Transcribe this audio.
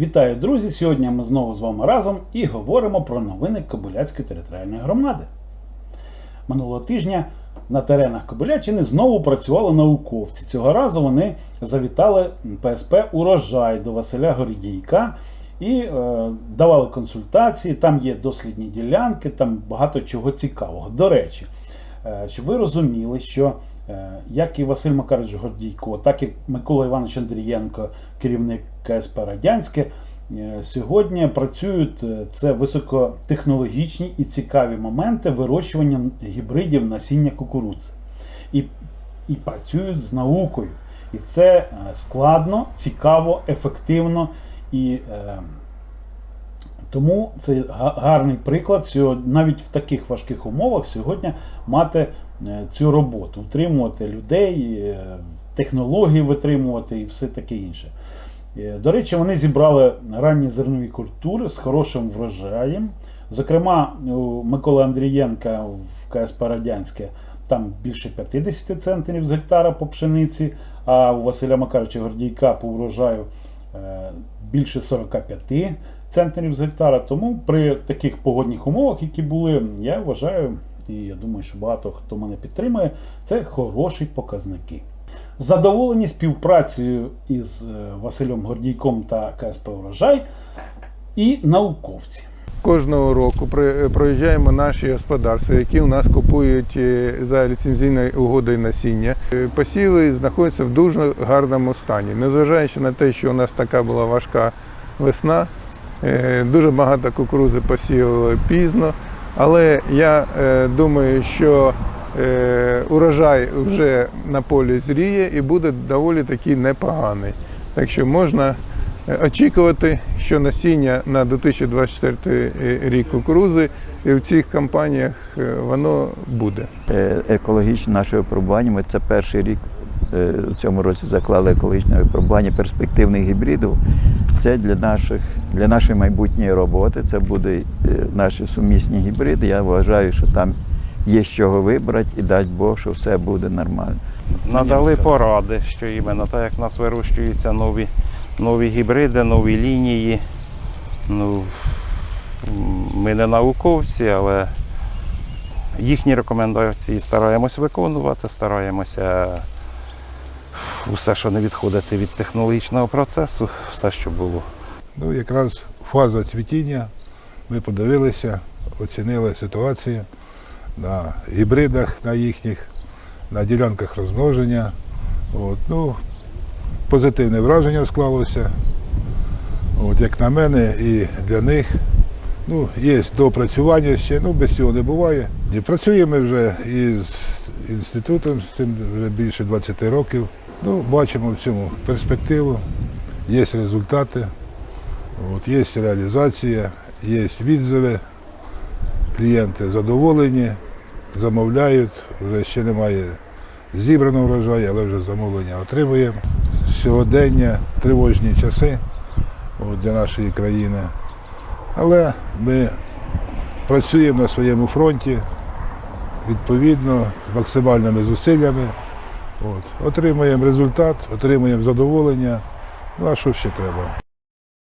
Вітаю, друзі! Сьогодні ми знову з вами разом і говоримо про новини Кобиляцької територіальної громади. Минулого тижня на теренах Кобилячини знову працювали науковці. Цього разу вони завітали ПСП Урожай до Василя Гордійка і е, давали консультації. Там є дослідні ділянки, там багато чого цікавого. До речі, е, щоб ви розуміли, що як і Василь Макарович Гордійко, так і Микола Іванович Андрієнко, керівник КСП Радянське, е, сьогодні працюють е, це високотехнологічні і цікаві моменти вирощування гібридів насіння кукурудзи. І, і працюють з наукою. І це е, складно, цікаво, ефективно і. Е, тому це гарний приклад навіть в таких важких умовах сьогодні мати е, цю роботу, утримувати людей, е, технології витримувати і все таке інше. Е, До речі, вони зібрали ранні зернові культури з хорошим врожаєм. Зокрема, у Миколи Андрієнка в КСП Радянське там більше 50 центнерів з гектара по пшениці, а у Василя Макаровича Гордійка по врожаю більше 45 центнерів з гектара. Тому при таких погодних умовах, які були, я вважаю, і я думаю, що багато хто мене підтримує, це хороші показники. Задоволені співпрацею із е, Василем Гордійком та КСП Урожай і науковці. Кожного року проїжджаємо наші господарства, які у нас купують е, за ліцензійною угодою насіння. Е, Посіви знаходяться в дуже гарному стані. Незважаючи на те, що у нас така була важка весна, дуже багато кукурузи посіяли пізно. Але я е, думаю, що е, урожай вже на полі зріє і буде доволі таки непоганий. Так що можна е, очікувати, що насіння на 2024 рік кукурузи і в цих кампаніях е, воно буде. Е, екологічне наше випробування. Ми це перший рік е, у цьому році заклали екологічне випробування перспективних гібридів. Це для наших для нашої майбутньої роботи. Це будуть е, наші сумісні гібриди. Я вважаю, що там є з чого вибрати і дасть Бог, що все буде нормально. Надали поради, що іменно так як в нас вирощуються нові, нові гібриди, нові лінії. Ну, ми не науковці, але їхні рекомендації стараємось виконувати, стараємося все, що не відходити від технологічного процесу, все, що було. Ну, якраз фаза цвітіння. Ми подивилися, оцінили ситуацію на гібридах на їхніх, на ділянках розмноження. От, ну, позитивне враження склалося. От, як на мене, і для них. Ну, є доопрацювання ще, ну без цього не буває. І працюємо вже із інститутом, з цим вже більше 20 років. Ну, бачимо в цьому перспективу, є результати. От, є реалізація, є відзиви, клієнти задоволені, замовляють, вже ще немає зібраного врожаю, але вже замовлення отримуємо. Сьогодення тривожні часи от, для нашої країни. Але ми працюємо на своєму фронті відповідно з максимальними зусиллями. От, отримуємо результат, отримуємо задоволення. Ну а що ще треба?